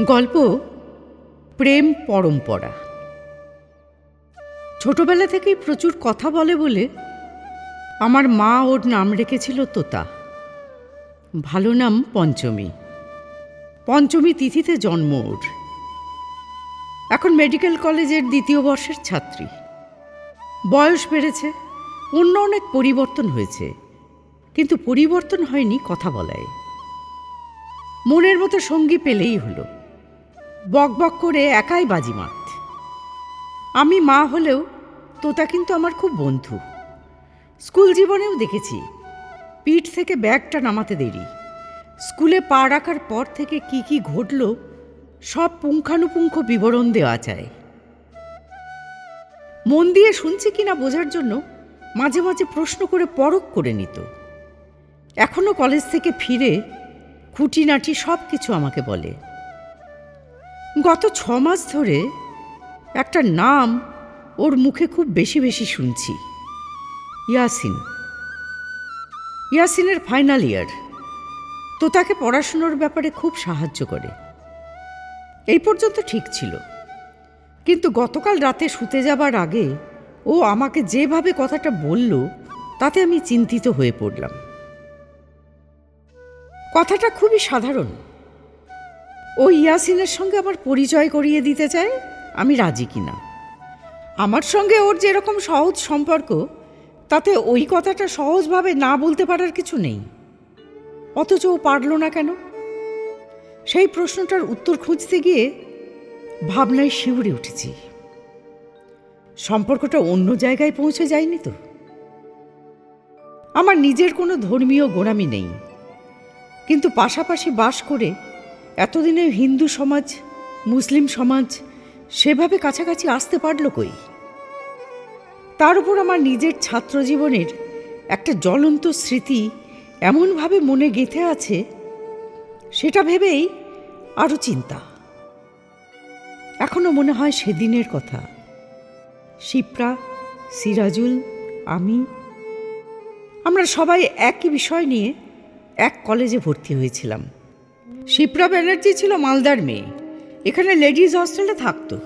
গল্প প্রেম পরম্পরা। ছোটবেলা থেকেই প্রচুর কথা বলে বলে আমার মা ওর নাম রেখেছিল তোতা। ভালো নাম পঞ্চমী। পঞ্চমী তিথিতে জন্ম ওর। এখন মেডিকেল কলেজের দ্বিতীয় বর্ষের ছাত্রী। বয়স বেড়েছে, অন্য অনেক পরিবর্তন হয়েছে, কিন্তু পরিবর্তন হয়নি কথা বলায়। মনের মতো সঙ্গী পেলেই হলো। বক বক করে একাই বাজিমাত আমি মা হলেও তোতা কিন্তু আমার খুব বন্ধু। স্কুল জীবনেও দেখেছি, পিঠ থেকে ব্যাগটা নামাতে দেরি। স্কুলে পা রাখার পর থেকে কি কি ঘটল, সব পুঙ্খানুপুঙ্খ বিবরণ দেওয়া যায় মন দিয়ে শুনছি কিনা বোঝার জন্য মাঝে মাঝে প্রশ্ন করে পরখ করে নিত। এখনও কলেজ থেকে ফিরে খুঁটিনাটি সব কিছু আমাকে বলে। গত ছ মাস ধরে একটা নাম ওর মুখে খুব বেশি বেশি শুনছি। ইয়াসিন। ইয়াসিনের ফাইনাল ইয়ার তো তাকে পড়াশুনোর ব্যাপারে খুব সাহায্য করে। এই পর্যন্ত ঠিক ছিল। কিন্তু গতকাল রাতে শুতে যাবার আগে ও আমাকে যেভাবে কথাটা বলল, তাতে আমি চিন্তিত হয়ে পড়লাম। কথাটা খুবই সাধারণ। ও ইয়াসিনের সঙ্গে আমার পরিচয় করিয়ে দিতে চায়, আমি রাজি কিনা? আমার সঙ্গে ওর যেরকম সহজ সম্পর্ক, তাতে ওই কথাটা সহজভাবে না বলতে পারার কিছু নেই। অথচ ও পারল না কেন? সেই প্রশ্নটার উত্তর খুঁজতে গিয়ে ভাবনায় শিউরে উঠেছি। সম্পর্কটা অন্য জায়গায় পৌঁছে যায়নি তো? আমার নিজের কোনো ধর্মীয় গোড়ামি নেই। কিন্তু পাশাপাশি বাস করে এতদিনে হিন্দু সমাজ, মুসলিম সমাজ, সেভাবে কাছাকাছি আসতে পারল কই? তার উপর আমার নিজের ছাত্র জীবনের একটা জ্বলন্ত স্মৃতি এমনভাবে মনে গেঁথে আছে, সেটা ভেবেই আরও চিন্তা। এখনও মনে হয় সেদিনের কথা। শিপ্রা, সিরাজুল, আমি, আমরা সবাই একই বিষয় নিয়ে এক কলেজে ভর্তি হয়েছিলাম। শিপ্রা ব্যানার্জি ছিল মালদার মেয়ে। এখানে লেডিজ হস্টেলে থাকতো।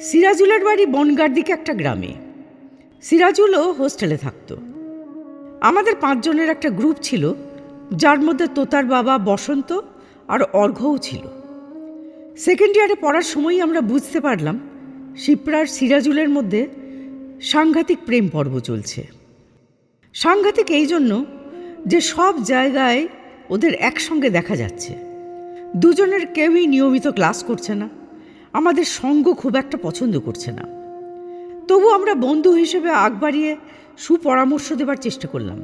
সিরাজুলের বাড়ি বনগার দিকে একটা গ্রামে। সিরাজুলও হোস্টেলে থাকতো। আমাদের পাঁচজনের একটা গ্রুপ ছিল, যার মধ্যে তোতার বাবা বসন্ত আর অর্ঘ্যও ছিল। সেকেন্ড ইয়ারে পড়ার সময়ই আমরা বুঝতে পারলাম, শিপ্রার সিরাজুলের মধ্যে সাংঘাতিক প্রেম পর্ব চলছে। সাংঘাতিক এই জন্য যে সব জায়গায় ওদের একসঙ্গে দেখা যাচ্ছে। দুজনের কেউই নিয়মিত ক্লাস করছে না। আমাদের সঙ্গ খুব একটা পছন্দ করছে না। তবু আমরা বন্ধু হিসেবে আগ বাড়িয়ে সুপরামর্শ দেবার চেষ্টা করলাম।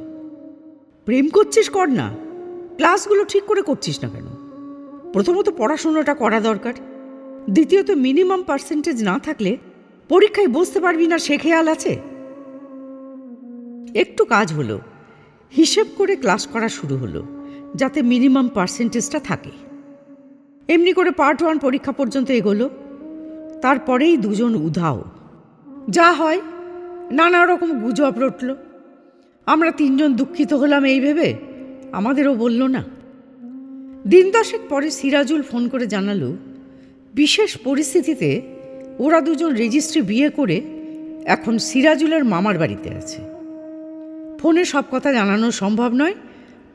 প্রেম করছিস কর না। ক্লাসগুলো ঠিক করে করছিস না কেন? প্রথমত পড়াশোনাটা করা দরকার। দ্বিতীয়ত মিনিমাম পার্সেন্টেজ না থাকলে পরীক্ষায় বসতে পারবি না, সে খেয়াল আছে? একটু কাজ হলো। হিসেব করে ক্লাস করা শুরু হলো, যাতে মিনিমাম পার্সেন্টেজটা থাকে। এমনি করে পার্ট ওয়ান পরীক্ষা পর্যন্ত এগোলো। তারপরেই দুজন উধাও। যা হয়, নানা রকম গুজব রটল। আমরা তিনজন দুঃখিত হলাম এই ভেবে, আমাদেরও বলল না। দিন দশেক পরে সিরাজুল ফোন করে জানালো, বিশেষ পরিস্থিতিতে ওরা দুজন রেজিস্ট্রি বিয়ে করে এখন সিরাজুলের মামার বাড়িতে আছে। ফোনে সব কথা জানানো সম্ভব নয়,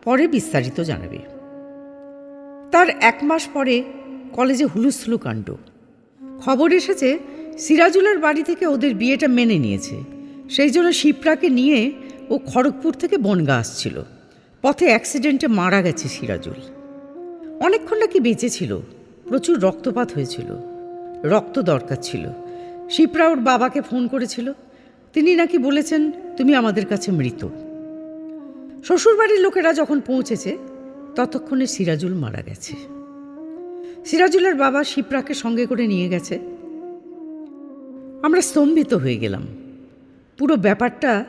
পরে বিস্তারিত জানাবে। তার এক মাস পরে কলেজে হুলুস্থুলু কাণ্ড। খবর এসেছে, সিরাজুলের বাড়ি থেকে ওদের বিয়েটা মেনে নিয়েছে। সেই জন্য শিপ্রাকে নিয়ে ও খড়গপুর থেকে বনগা আসছিল। পথে অ্যাক্সিডেন্টে মারা গেছে সিরাজুল। অনেকক্ষণ নাকি বেঁচে ছিল, প্রচুর রক্তপাত হয়েছিল। রক্ত দরকার ছিল। শিপ্রা ওর বাবাকে ফোন করেছিল। তিনি নাকি বলেছেন, তুমি আমাদের কাছে মৃত। শ্বশুরবাড়ির লোকেরা যখন পৌঁছেছে ততক্ষণে সিরাজুল মারা গেছে। সিরাজুলের বাবা শিপ্রাকে সঙ্গে করে নিয়ে গেছে। আমরা স্তম্ভিত হয়ে গেলাম। পুরো ব্যাপারটা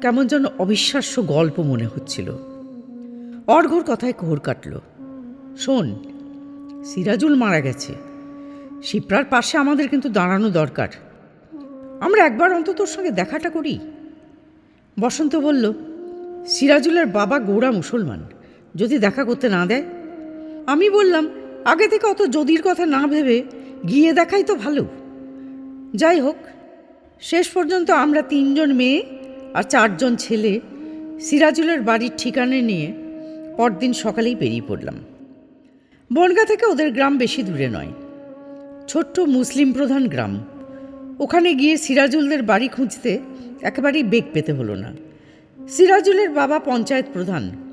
কেমন যেন অবিশ্বাস্য গল্প মনে হচ্ছিল। অর্ঘর কথায় কোহর কাটল। শোন, সিরাজুল মারা গেছে। শিপ্রার পাশে আমাদের কিন্তু দাঁড়ানো দরকার। আমরা একবার অন্তত ওর সঙ্গে দেখাটা করি। বসন্ত বলল, সিরাজুলের বাবা গৌড়া মুসলমান। যদি দেখা করতে না দেয়? আমি বললাম, আগে থেকে অত যদির কথা না ভেবে গিয়ে দেখাই তো ভালো। যাই হোক, শেষ পর্যন্ত আমরা তিনজন মেয়ে আর চারজন ছেলে সিরাজুলের বাড়ির ঠিকানা নিয়ে পরদিন সকালেই বেরিয়ে পড়লাম। বনগা থেকে ওদের গ্রাম বেশি দূরে নয়। ছোট্ট মুসলিম প্রধান গ্রাম। ওখানে গিয়ে সিরাজুলদের বাড়ি খুঁজতে একেবারেই বেগ পেতে হলো না। সিরাজুলের বাবা পঞ্চায়েত প্রধান।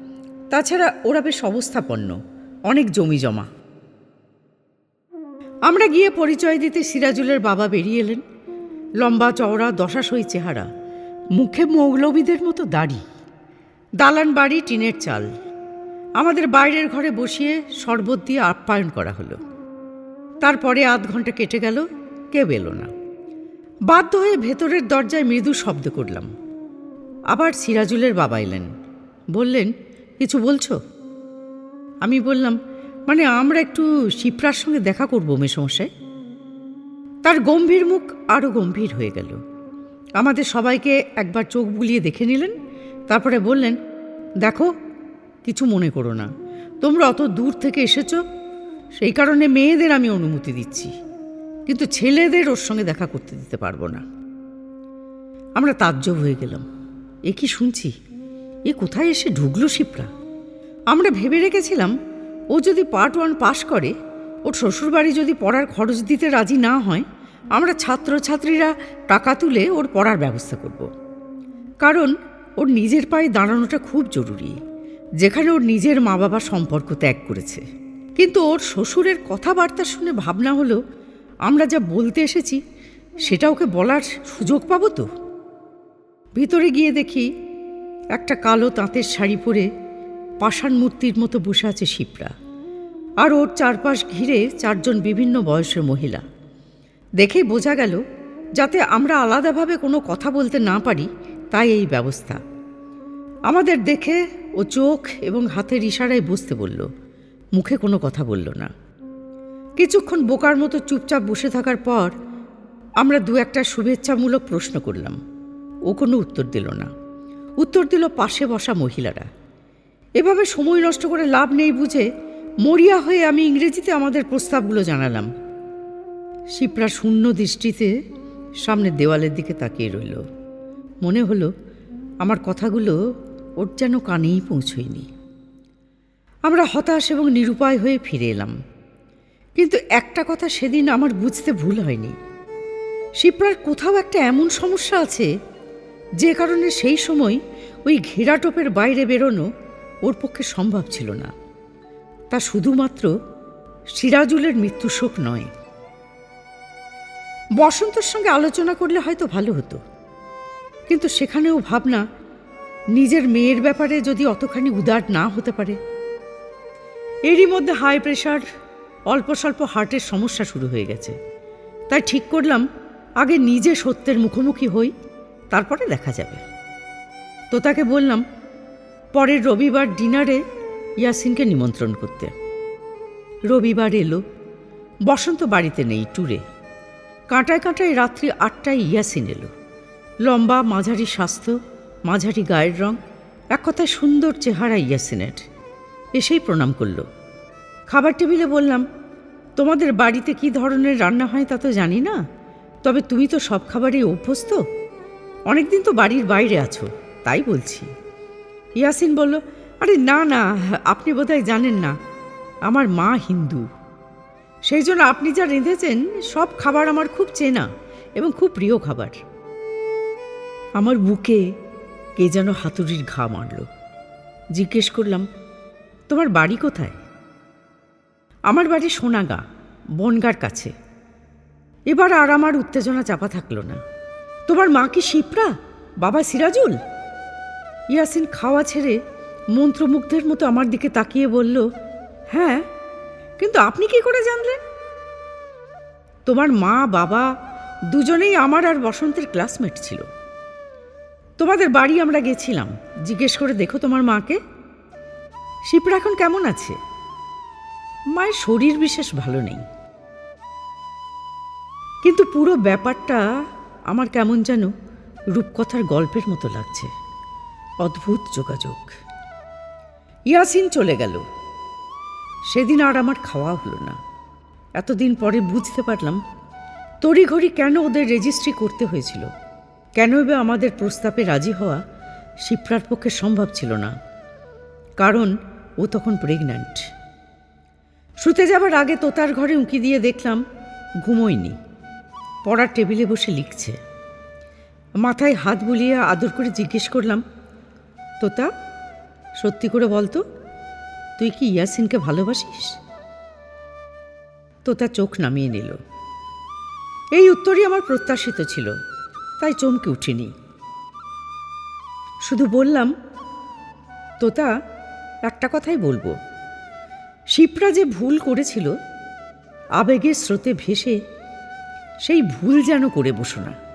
তাছাড়া ওরা বেশ অবস্থাপন্ন, অনেক জমি জমা। আমরা গিয়ে পরিচয় দিতে সিরাজুলের বাবা বেরিয়ে এলেন। লম্বা চওড়া দশাশই চেহারা, মুখে মৌলবীদের মতো দাড়ি। দালান বাড়ি, টিনের চাল। আমাদের বাইরের ঘরে বসিয়ে শরবত দিয়ে আপ্যায়ন করা হলো। তারপরে আধ ঘণ্টা কেটে গেল, কেউ এলো না। বাধ্য হয়ে ভেতরের দরজায় মৃদু শব্দ করলাম। আবার সিরাজুলের বাবা এলেন। বললেন কিছু বলছো? আমি বললাম মানে আমরা একটু শিপ্রার সঙ্গে দেখা করব, মেসমশাই? তার গম্ভীর মুখ আরও গম্ভীর হয়ে গেল। আমাদের সবাইকে একবার চোখ বুলিয়ে দেখে নিলেন, তারপরে বললেন, দেখো, কিছু মনে করো না। তোমরা অত দূর থেকে এসেছ, সেই কারণে মেয়েদের আমি অনুমতি দিচ্ছি। কিন্তু ছেলেদের ওর সঙ্গে দেখা করতে দিতে পারব না। আমরা তাজ্জব হয়ে গেলাম। এ কি শুনছি? এ কোথায় এসে ঢুকলো শিপ্রা? আমরা ভেবে রেখেছিলাম, ও যদি পার্ট ওয়ান পাশ করে, ওর শ্বশুরবাড়ি যদি পড়ার খরচ দিতে রাজি না হয়, আমরা ছাত্রছাত্রীরা টাকা তুলে ওর পড়ার ব্যবস্থা করব। কারণ ওর নিজের পায়ে দাঁড়ানোটা খুব জরুরি, যেখানে ওর নিজের মা বাবা সম্পর্ক ত্যাগ করেছে। কিন্তু ওর শ্বশুরের কথাবার্তা শুনে ভাবনা হলো, আমরা যা বলতে এসেছি, সেটা ওকে বলার সুযোগ পাবো তো? ভিতরে গিয়ে দেখি একটা কালো তাঁতের শাড়ি পরে পাষাণ মূর্তির মতো বসে আছে শিপরা। আর ওর চারপাশ ঘিরে চারজন বিভিন্ন বয়সের মহিলা। দেখেই বোঝা গেল, যাতে আমরা আলাদাভাবে কোনো কথা বলতে না পারি, তাই এই ব্যবস্থা। আমাদের দেখে ও চোখ এবং হাতের ইশারায় বসতে বলল, মুখে কোনো কথা বলল না। কিছুক্ষণ বোকার মতো চুপচাপ বসে থাকার পর আমরা দু একটা শুভেচ্ছামূলক প্রশ্ন করলাম। ও কোনো উত্তর দিল না। উত্তর দিল পাশে বসা মহিলারা। এভাবে সময় নষ্ট করে লাভ নেই বুঝে মরিয়া হয়ে আমি ইংরেজিতে আমাদের প্রস্তাবগুলো জানালাম। শিপ্রা শূন্য দৃষ্টিতে সামনে দেওয়ালের দিকে তাকিয়ে রইল। মনে হলো আমার কথাগুলো ওর যেন কানেই পৌঁছয়নি। আমরা হতাশ এবং নিরুপায় হয়ে ফিরে এলাম। কিন্তু একটা কথা সেদিন আমার বুঝতে ভুল হয়নি। শিপ্রার কোথাও একটা এমন সমস্যা আছে যে কারণে সেই সময় ওই ঘেরাটোপের বাইরে বেরোনো ওর পক্ষে সম্ভব ছিল না। তা শুধুমাত্র সিরাজুলের মৃত্যু শোক নয়। বসন্তর সঙ্গে আলোচনা করলে হয়তো ভালো হতো। কিন্তু সেখানেও ভাবনা, নিজের মেয়ের ব্যাপারে যদি অতখানি উদার না হতে পারে। এরই মধ্যে হাই প্রেশার, অল্প স্বল্প হার্টের সমস্যা শুরু হয়ে গেছে। তাই ঠিক করলাম, আগে নিজে সত্যের মুখোমুখি হই। তারপরে দেখা যাবে। তো তাকে বললাম, পরের রবিবার ডিনারে ইয়াসিনকে নিমন্ত্রণ করতে। রবিবার এলো, বসন্ত বাড়িতে নেই ট্যুরে। কাঁটায় কাঁটায় রাত্রি আটটায় ইয়াসিন এলো। লম্বা মাঝারি স্বাস্থ্য, মাঝারি গায়ের রং, এক কথায় সুন্দর চেহারা ইয়াসিনের। এসেই প্রণাম করল। খাবার টেবিলে বললাম, তোমাদের বাড়িতে কি ধরনের রান্না হয় তা তো জানি না, তবে তুমি তো সব খাবারেই অভ্যস্ত। অনেকদিন তো বাড়ির বাইরে আছো, তাই বলছি। ইয়াসিন বলল, আরে না না, আপনি বোধহয় জানেন না, আমার মা হিন্দু। সেই জন্য আপনি যা রেঁধেছেন, সব খাবার আমার খুব চেনা এবং খুব প্রিয় খাবার। আমার বুকে কে যেন হাতুড়ির ঘা মারল। জিজ্ঞেস করলাম, তোমার বাড়ি কোথায়? আমার বাড়ি সোনাগা, বনগার কাছে। এবার আর আমার উত্তেজনা চাপা থাকল না। তোমার মা কি শিপ্রা? বাবা সিরাজুল? ইয়াসিন খাওয়া ছেড়ে মন্ত্রমুগ্ধের মতো আমার দিকে তাকিয়ে বলল হ্যাঁ কিন্তু আপনি কি করে জানলেন? তোমার মা, বাবা দুজনেই আমার আর বসন্তের ক্লাসমেট ছিল। তোমাদের বাড়ি আমরা গেছিলাম। জিজ্ঞেস করে দেখো তোমার মাকে। শিপ্রা এখন কেমন আছে? মায়ের শরীর বিশেষ ভালো নেই। কিন্তু পুরো ব্যাপারটা আমার কেমন যেন রূপকথার গল্পের মতো লাগছে। অদ্ভুত যোগাযোগ। ইয়াসিন চলে গেল। সেদিন আর আমার খাওয়া হলো না। এতদিন পরে বুঝতে পারলাম তড়িঘড়ি কেন ওদের রেজিস্ট্রি করতে হয়েছিল। কেন বা আমাদের প্রস্তাবে রাজি হওয়া শিপ্রার পক্ষে সম্ভব ছিল না। কারণ ও তখন প্রেগন্যান্ট শুতে যাবার আগে তোতার ঘরে উঁকি দিয়ে দেখলাম ঘুমোয়নি। পড়ার টেবিলে বসে লিখছে। মাথায় হাত বুলিয়ে আদর করে জিজ্ঞেস করলাম, তোতা, সত্যি করে বলতো, তুই কি ইয়াসিনকে ভালোবাসিস? তোতা চোখ নামিয়ে নিল। এই উত্তরই আমার প্রত্যাশিত ছিল, তাই চমকে উঠিনি। শুধু বললাম, তোতা, একটা কথাই বলব। শিপ্রা যে ভুল করেছিল, আবেগের স্রোতে ভেসে সেই ভুল যেন করে বসো না।